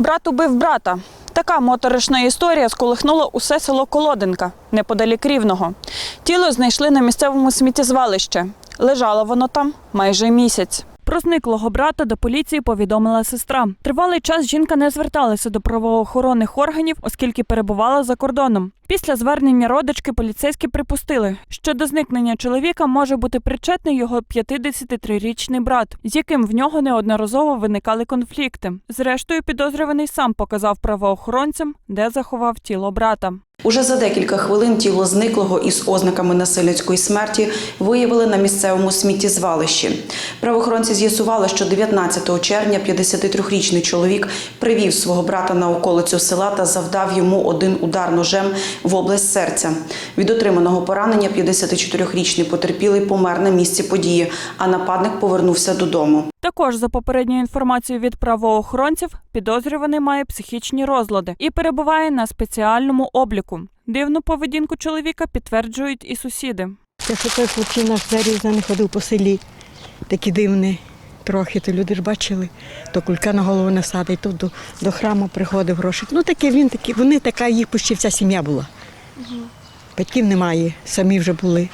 Брат убив брата. Така моторошна історія сколихнула усе село Колодинка неподалік Рівного. Тіло знайшли на місцевому сміттєзвалищі. Лежало воно там майже місяць. Про зниклого брата до поліції повідомила сестра. Тривалий час жінка не зверталася до правоохоронних органів, оскільки перебувала за кордоном. Після звернення родички поліцейські припустили, що до зникнення чоловіка може бути причетний його 53-річний брат, з яким в нього неодноразово виникали конфлікти. Зрештою, підозрюваний сам показав правоохоронцям, де заховав тіло брата. Уже за декілька хвилин тіло зниклого із ознаками насильницької смерті виявили на місцевому сміттєзвалищі. Правоохоронці з'ясували, що 19 червня 53-річний чоловік привів свого брата на околицю села та завдав йому один удар ножем в область серця. Від отриманого поранення 54-річний потерпілий помер на місці події, а нападник повернувся додому. Також за попередньою інформацією від правоохоронців, підозрюваний має психічні розлади і перебуває на спеціальному обліку. Дивну поведінку чоловіка підтверджують і сусіди. Це що той хлопчина зарізаний ходив по селі, такі дивні трохи, то люди ж бачили, то кулька на голову насадить, то до, до храму приходив гроші. Ну таке він такі, вони така, їх почти вся сім'я була. Батьків немає, самі вже були.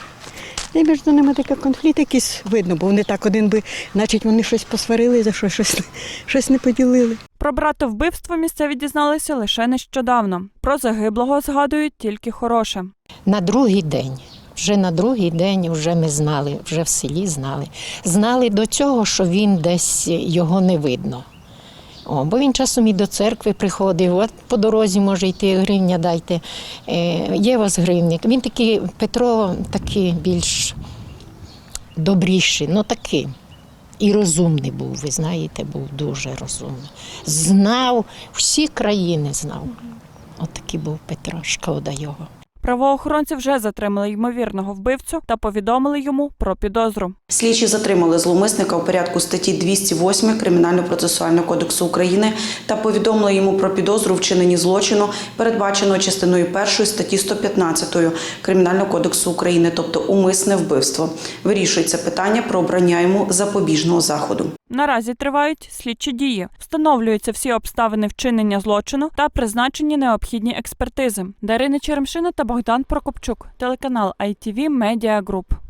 І між ними такий конфлікт якийсь видно, бо вони так один би, значить, вони щось посварили, за що щось, щось не поділили. Про брата вбивство місцеві дізналися лише нещодавно. Про загиблого згадують тільки хороше. На другий день. Вже на другий день вже ми знали, вже в селі знали. Знали до цього, що він десь його не видно. О, бо він часом і до церкви приходив, от по дорозі може йти, гривня дайте. Е, є у вас гривник. Він такий, Петро такий більш добріший, ну такий. І розумний був, ви знаєте, був дуже розумний. Знав, всі країни знав. От такий був Петро, шкода його. Правоохоронці вже затримали ймовірного вбивцю та повідомили йому про підозру. Слідчі затримали зловмисника у порядку статті 208 Кримінально-процесуального кодексу України та повідомили йому про підозру в вчиненні злочину, передбаченого частиною 1 статті 115 Кримінального кодексу України, тобто умисне вбивство. Вирішується питання про обрання йому запобіжного заходу. Наразі тривають слідчі дії. Встановлюються всі обставини вчинення злочину та призначені необхідні експертизи. Дарина Черемшина та Богдан Прокопчук, телеканал ITV Media Group.